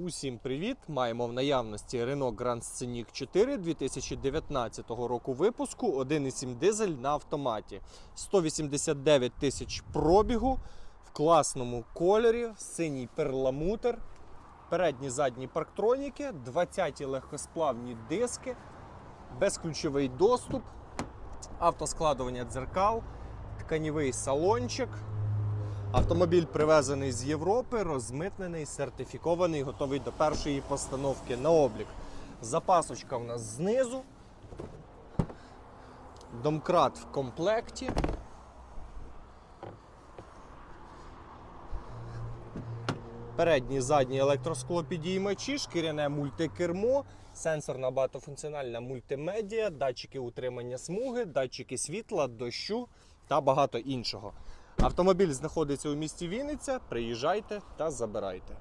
Усім привіт! Маємо в наявності Renault Grand Scenic 4 2019 року випуску 1,7 дизель на автоматі. 189 тисяч пробігу в класному кольорі, синій перламутр, передні задні парктроніки, 20 легкосплавні диски, безключовий доступ, автоскладування дзеркал, тканівий салончик. Автомобіль привезений з Європи, розмитнений, сертифікований, готовий до першої постановки на облік. Запасочка в нас знизу. Домкрат в комплекті. Передні задні електросклопідіймачі, шкіряне мультикермо, сенсорна багатофункціональна мультимедіа, датчики утримання смуги, датчики світла, дощу та багато іншого. Автомобіль знаходиться у місті Вінниця. Приїжджайте та забирайте.